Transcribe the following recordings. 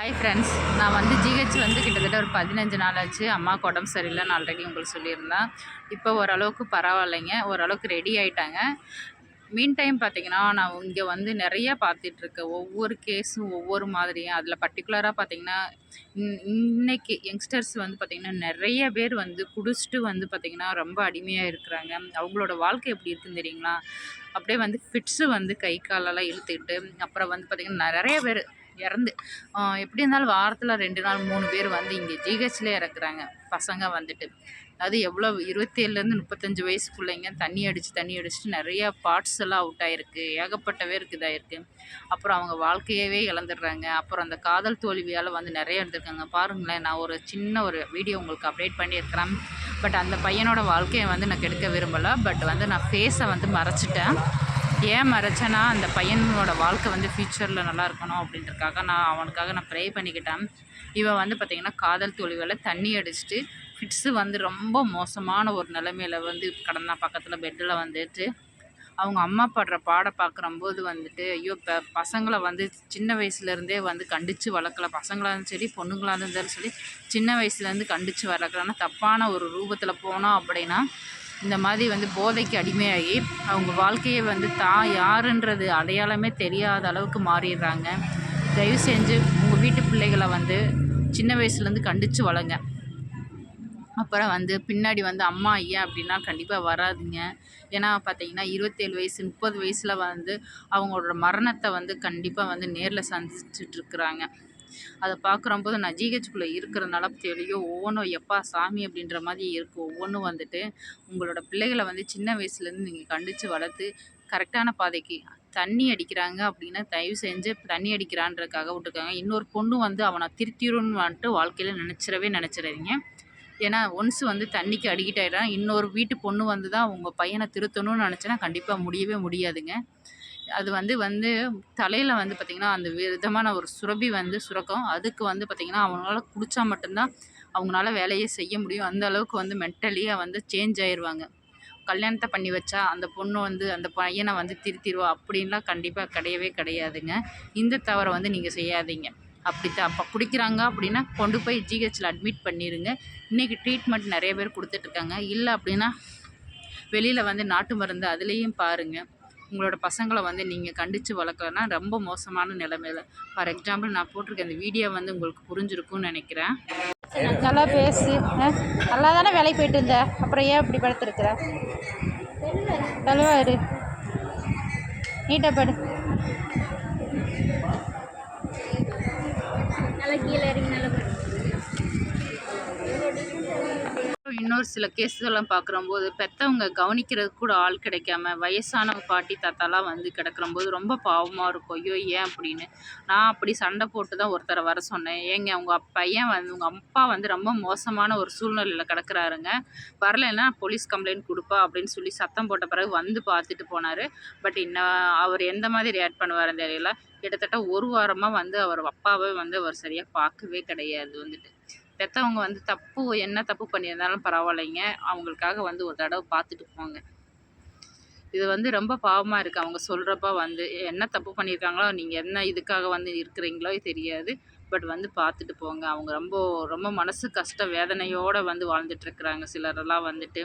Hi friends நான் வந்து GH வந்து கிட்டத்தட்ட ஒரு பதினஞ்சு நாள் ஆச்சு. அம்மாவுக்கு உடம்பு சரியில்லைன்னு ஆல்ரெடி உங்களுக்கு சொல்லியிருந்தேன். இப்போ ஓரளவுக்கு பரவாயில்லைங்க. ஓரளவுக்கு ரெடி ஆயிட்டாங்க. மீன் டைம் பார்த்தீங்கன்னா நான் இங்கே வந்து நிறைய பார்த்துட்ருக்கேன் ஒவ்வொரு கேஸும் ஒவ்வொரு மாதிரியும் அதில் பர்டிகுலராக பார்த்தீங்கன்னா இன்- இன்னைக்கு யங்ஸ்டர்ஸ் வந்து பார்த்திங்கன்னா நிறைய பேர் வந்து குடிச்சிட்டு வந்து பார்த்திங்கன்னா ரொம்ப அடிமையாக இருக்கிறாங்க. அவங்களோட வாழ்க்கை எப்படி இருக்குன்னு தெரியுங்களா? அப்படியே வந்து ஃபிட்ஸு வந்து கை காலெல்லாம் இழுத்துக்கிட்டு அப்புறம் வந்து பார்த்திங்கன்னா நிறைய பேர் இறந்து. எப்படி இருந்தாலும் வாரத்தில் ரெண்டு நாள் மூணு பேர் வந்து இங்கே ஜிஹெச்சில் இறக்குறாங்க. பசங்க வந்துட்டு. அது எவ்வளோ இருபத்தேழுலேருந்து முப்பத்தஞ்சு வயசு பிள்ளைங்க தண்ணி அடித்து தண்ணி அடிச்சுட்டு நிறையா பார்ட்ஸ் எல்லாம் அவுட் ஆகிருக்கு ஏகப்பட்ட பேருக்கு இதாகிருக்கு அப்புறம் அவங்க வாழ்க்கையவே இழந்துடுறாங்க. அப்புறம் அந்த காதல் தோல்வியால் வந்து நிறைய இருந்திருக்காங்க. பாருங்களேன் நான் ஒரு சின்ன ஒரு வீடியோ உங்களுக்கு அப்டேட் பண்ணியிருக்கிறேன். பட் அந்த பையனோட வாழ்க்கையை வந்து நான் கெடுக்க விரும்பலை. பட் வந்து நான் ஃபேஸை வந்து மறைச்சிட்டேன். ஏன் மறைச்சேன்னா அந்த பையனோட வாழ்க்கை வந்து ஃப்யூச்சரில் நல்லா இருக்கணும் அப்படின்றதுக்காக நான் அவனுக்காக நான் ப்ரே பண்ணிக்கிட்டேன். இவன் வந்து பார்த்திங்கன்னா காதல் தோல்வியால் தண்ணி அடிச்சுட்டு ஃபிட்ஸு வந்து ரொம்ப மோசமான ஒரு நிலைமையில் வந்து கடந்தான் பக்கத்தில் பெட்டில் வந்துட்டு அவங்க அம்மா படுற பாட பார்க்குறம்போது வந்துட்டு ஐயோ இப்போ பசங்களை வந்து சின்ன வயசுலேருந்தே வந்து கண்டித்து வளர்க்கல. பசங்களாக இருந்தாலும் சரி பொண்ணுங்களாக இருந்தாலும் சரி சின்ன வயசுலேருந்து கண்டித்து வளர்க்கலன்னா தப்பான ஒரு ரூபத்தில் போனோம் அப்படின்னா இந்த மாதிரி வந்து போதைக்கு அடிமையாகி அவங்க வாழ்க்கையை வந்து தான் யாருன்றது அடையாளமே தெரியாத அளவுக்கு மாறிடுறாங்க. தயவு செஞ்சு உங்கள் வீட்டு பிள்ளைகளை வந்து சின்ன வயசுலேருந்து கண்டித்து வளங்க அப்புறம் வந்து பின்னாடி வந்து அம்மா ஐயா அப்படின்னா கண்டிப்பாக வராதுங்க. ஏன்னா பார்த்தீங்கன்னா இருபத்தேழு வயசு முப்பது வயசில் வந்து அவங்களோட மரணத்தை வந்து கண்டிப்பாக வந்து நேரில் சந்திச்சிட்ருக்குறாங்க அதை பார்க்குறம்போது நான் ஜிஹெச்குள்ளே இருக்கிறதுனால தெரியும் ஒவ்வொன்றும் எப்பா சாமி அப்படின்ற மாதிரி இருக்கும் ஒவ்வொன்றும் வந்துட்டு உங்களோட பிள்ளைகளை வந்து சின்ன வயசுலேருந்து நீங்கள் கண்டித்து வளர்த்து கரெக்டான பாதைக்கு தண்ணி அடிக்கிறாங்க அப்படின்னா தயவு செஞ்சு தண்ணி அடிக்கிறான்றக்காக விட்டுருக்காங்க இன்னொரு பொண்ணு வந்து அவனை திருத்திடும்னு வந்துட்டு வாழ்க்கையில் நினச்சிடவே நினச்சிடாதீங்க. ஏன்னா ஒன்ஸ் வந்து தண்ணிக்கு அடிக்கிட் ஆகிடுறான் இன்னொரு வீட்டு பொண்ணு வந்து தான் உங்கள் பையனை திருத்தணும்னு நினச்சேன்னா கண்டிப்பாக முடியவே முடியாதுங்க. அது வந்து வந்து தலையில் வந்து பார்த்திங்கன்னா அந்த விதமான ஒரு சுரபி வந்து சுரக்கும். அதுக்கு வந்து பார்த்திங்கன்னா அவங்களால குடித்தா மட்டும்தான் அவங்களால வேலையே செய்ய முடியும். அந்த அளவுக்கு வந்து மென்டலியாக வந்து சேஞ்ச் ஆயிடுவாங்க கல்யாணத்தை பண்ணி வச்சா அந்த பொண்ணு வந்து அந்த பையனை வந்து திருத்திடுவா அப்படின்லாம் கண்டிப்பாக கிடையவே கிடையாதுங்க. இந்த தவறை வந்து நீங்கள் செய்யாதீங்க. அப்படி த அப்போ குடிக்கிறாங்க அப்படின்னா கொண்டு போய் ஜிஹெச்சில் அட்மிட் பண்ணிடுங்க இன்றைக்கி ட்ரீட்மெண்ட் நிறைய பேர் கொடுத்துட்ருக்காங்க இல்லை அப்படின்னா வெளியில் வந்து நாட்டு மருந்து அதுலேயும் பாருங்கள் உங்களோட பசங்களை வந்து நீங்கள் கண்டித்து வளர்க்கலன்னா ரொம்ப மோசமான நிலைமையில. ஃபார் எக்ஸாம்பிள் நான் போட்டிருக்க இந்த வீடியோ வந்து உங்களுக்கு புரிஞ்சிருக்கும்னு நினைக்கிறேன். நல்லா பேசு ஆ? நல்லா தானே வேலைக்கு போயிட்டு இருந்த? அப்புறம் ஏன் இப்படி படுத்துருக்குற? தெளிவா இரு. நீட்டாக படு. நல்லா கீழே இறங்கி நல்லா படு. இன்னொரு சில கேஸ்லாம் பார்க்குறம்போது பெற்றவங்க கவனிக்கிறதுக்கு கூட ஆள் கிடைக்காம வயசான பாட்டி தாத்தாலாம் வந்து கிடக்குறம்போது ரொம்ப பாவமாக இருக்கும். ஐயோ ஏன் அப்படின்னு? நான் அப்படி சண்டை போட்டு தான் ஒருத்தரை வர சொன்னேன். ஏங்க உங்கள் பையன் வந்து உங்கள் அப்பா வந்து ரொம்ப மோசமான ஒரு சூழ்நிலையில் கிடக்கிறாருங்க. வரலைன்னா போலீஸ் கம்ப்ளைண்ட் கொடுப்பா அப்படின்னு சொல்லி சத்தம் போட்ட பிறகு வந்து பார்த்துட்டு போனார். பட் இன்னும் அவர் எந்த மாதிரி ரியாக்ட் பண்ணுவாருன்னு தெரியல. கிட்டத்தட்ட ஒரு வாரமாக வந்து அவர் அப்பாவே வந்து அவர் சரியாக பார்க்கவே கிடையாது வந்துட்டு. பெற்றவங்க வந்து தப்பு என்ன தப்பு பண்ணியிருந்தாலும் பரவாயில்லைங்க. அவங்களுக்காக வந்து ஒரு தடவை பார்த்துட்டு போங்க. இது வந்து ரொம்ப பாவமாக இருக்குது அவங்க சொல்கிறப்ப வந்து என்ன தப்பு பண்ணியிருக்காங்களோ நீங்கள் என்ன இதுக்காக வந்து இருக்கிறீங்களோ தெரியாது. பட் வந்து பார்த்துட்டு போங்க. அவங்க ரொம்ப ரொம்ப மனசு கஷ்ட வேதனையோடு வந்து வாழ்ந்துட்டுருக்குறாங்க சிலரெல்லாம் வந்துட்டு.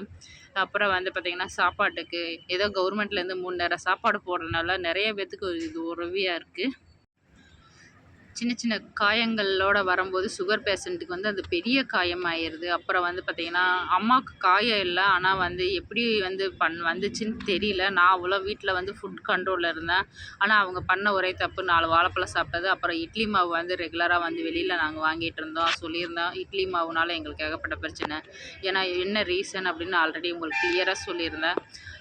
அப்புறம் வந்து பார்த்திங்கன்னா சாப்பாட்டுக்கு ஏதோ கவர்மெண்ட்லேருந்து மூணு நேரம் சாப்பாடு போடுறதுனால நிறைய பேர்த்துக்கு இது உதவியாக இருக்குது சின்ன சின்ன காயங்களோட வரும்போது சுகர் பேஷண்ட்டுக்கு வந்து அது பெரிய காயம் ஆயிடுது அப்புறம் வந்து பார்த்திங்கன்னா அம்மாவுக்கு காயம் இல்லை. ஆனால் வந்து எப்படி வந்து பண் வந்துச்சுன்னு தெரியல. நான் அவ்வளோ வீட்டில் வந்து ஃபுட் கண்ட்ரோலில் இருந்தேன். ஆனால் அவங்க பண்ண ஒரே தப்பு நாலு வாழைப்பழம் சாப்பிட்டது. அப்புறம் இட்லி மாவு வந்து ரெகுலராக வந்து வெளியில் நாங்கள் வாங்கிட்டு இருந்தோம். சொல்லியிருந்தோம். இட்லி மாவுனால எங்களுக்கு ஏகப்பட்ட பிரச்சனை. ஏன்னா என்ன ரீசன் அப்படின்னு ஆல்ரெடி உங்களுக்கு கிளியராக சொல்லியிருந்தேன்.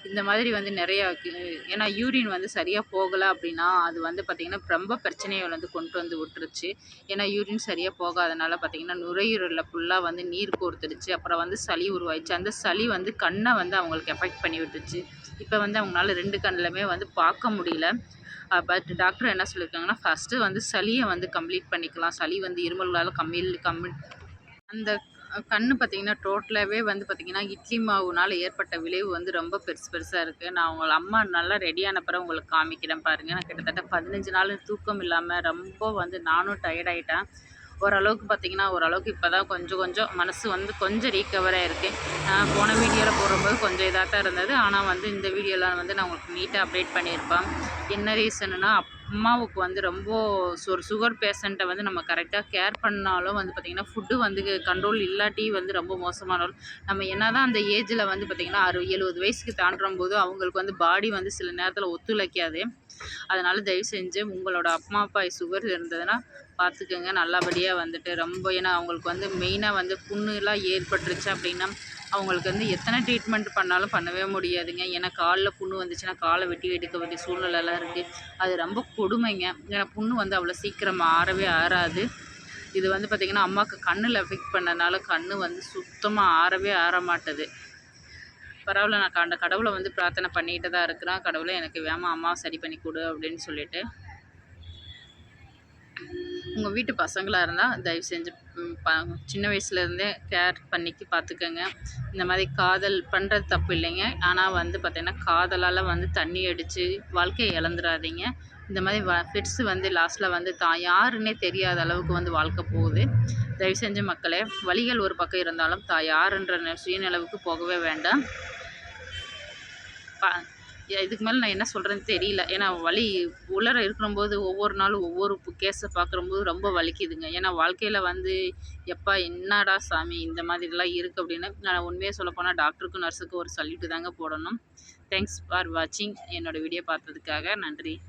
இந்த மாதிரி வந்து நிறையா ஏன்னா யூரின் வந்து சரியாக போகலை அப்படின்னா அது வந்து பார்த்திங்கன்னா ரொம்ப பிரச்சனையை வந்து கொண்டு வந்து விட்டுருச்சு. ஏன்னா யூரின் சரியாக போகாதனால பார்த்திங்கன்னா நுரையீரலில் ஃபுல்லாக வந்து நீர் கோர்த்துடுச்சு. அப்புறம் வந்து சளி உருவாயிடுச்சு. அந்த சளி வந்து கண்ணை வந்து அவங்களுக்கு எஃபெக்ட் பண்ணி விட்டுச்சு. இப்போ வந்து அவங்களால ரெண்டு கண்ணிலுமே வந்து பார்க்க முடியல. பட் டாக்டர் என்ன சொல்லியிருக்காங்கன்னா ஃபஸ்ட்டு வந்து சளியை வந்து கம்ப்ளீட் பண்ணிக்கலாம். சளி வந்து இருமல்களால் கம்மி கம்மி அந்த கண்ணு பார்த்தீங்கன்னா டோட்டலாகவே வந்து பார்த்தீங்கன்னா இட்லி மாவுனால் ஏற்பட்ட விளைவு வந்து ரொம்ப பெருசு பெருசாக இருக்குது நான் உங்கள் அம்மா நல்லா ரெடியான பிறகு உங்களுக்கு காமிக்கிறேன் பாருங்கள் நான் கிட்டத்தட்ட பதினஞ்சு நாள் தூக்கம் இல்லாமல் ரொம்ப வந்து நானும் டயர்ட் ஆகிட்டேன் ஓரளவுக்கு பார்த்திங்கன்னா ஓரளவுக்கு இப்போ தான் கொஞ்சம் கொஞ்சம் மனசு வந்து கொஞ்சம் ரீகவராக இருக்குது நான் போன வீடியோவில் போடும்போது கொஞ்சம் இதாக தான் இருந்தது. ஆனால் வந்து இந்த வீடியோலாம் வந்து நான் உங்களுக்கு நீட்டாக அப்டேட் பண்ணியிருப்பேன். என்ன ரீசனுன்னா அம்மாவுக்கு வந்து ரொம்ப ஒரு சுகர் பேஷண்ட்டை வந்து நம்ம கரெக்டாக கேர் பண்ணாலும் வந்து பார்த்திங்கன்னா ஃபுட்டு வந்து கண்ட்ரோல் இல்லாட்டி வந்து ரொம்ப மோசமானாலும் நம்ம என்ன தான் அந்த ஏஜில் வந்து பார்த்திங்கன்னா அறு எழுபது வயசுக்கு தாண்டும் போது அவங்களுக்கு வந்து பாடி வந்து சில நேரத்தில் ஒத்துழைக்காது. அதனால் தயவு செஞ்சு உங்களோட அம்மா அப்பா சுகர் இருந்ததுன்னா பார்த்துக்கோங்க நல்லபடியாக வந்துட்டு ரொம்ப ஏன்னா அவங்களுக்கு வந்து மெயினாக வந்து புண்ணுலாம் ஏற்பட்டுருச்சு அப்படின்னா அவங்களுக்கு வந்து எத்தனை ட்ரீட்மெண்ட் பண்ணாலும் பண்ணவே முடியாதுங்க. ஏன்னா காலில் புண்ணு வந்துச்சுன்னா காலை வெட்டி எடுக்க வேண்டிய சூழ்நிலைலாம் இருக்குது அது ரொம்ப கொடுமைங்க. ஏன்னா புண்ணு வந்து அவ்வளோ சீக்கிரம் ஆறவே ஆறாது. இது வந்து பார்த்திங்கன்னா அம்மாவுக்கு கண்ணில் எஃபெக்ட் பண்ணனால கண் வந்து சுத்தமாக ஆறவே ஆற மாட்டுது. பரவாயில்ல நான் கண்ட கடவுளை வந்து பிரார்த்தனை பண்ணிகிட்டு தான் இருக்கிறேன். கடவுளை எனக்கு வேமா அம்மா சரி பண்ணி கொடு அப்படின்னு சொல்லிட்டு. உங்கள் வீட்டு பசங்களாக இருந்தால் தயவு செஞ்சு ப சின்ன வயசுலேருந்தே கேர் பண்ணிக்கு பார்த்துக்கோங்க இந்த மாதிரி காதல் பண்ணுறது தப்பு இல்லைங்க. ஆனால் வந்து பார்த்திங்கன்னா காதலால் வந்து தண்ணி அடித்து வாழ்க்கையை இழந்துடாதீங்க இந்த மாதிரி வ ஃபிட்ஸு வந்து லாஸ்ட்டில் வந்து தான் யாருன்னே தெரியாத அளவுக்கு வந்து வாழ்க்கை போகுது. தயவு செஞ்சு மக்களே வழிகள் ஒரு பக்கம் இருந்தாலும் தான் யாருன்ற ந- போகவே வேண்டாம். பா இதுக்கு மேலே நான் என்ன சொல்கிறேன்னு தெரியல. ஏன்னா வலி உலர இருக்கிறம்போது ஒவ்வொரு நாளும் ஒவ்வொரு கேஸை பார்க்குறம்போது ரொம்ப வலிக்குதுங்க. ஏன்னா வாழ்க்கையில் வந்து எப்பா என்னடா சாமி இந்த மாதிரிலாம் இருக்குது அப்படின்னு நான் உண்மையாக சொல்ல போனால் டாக்டருக்கும் நர்ஸுக்கும் ஒரு சல்யூட்டு தாங்க போடணும். தேங்க்ஸ் ஃபார் வாட்சிங் என்னோடய வீடியோ பார்த்ததுக்காக. நன்றி.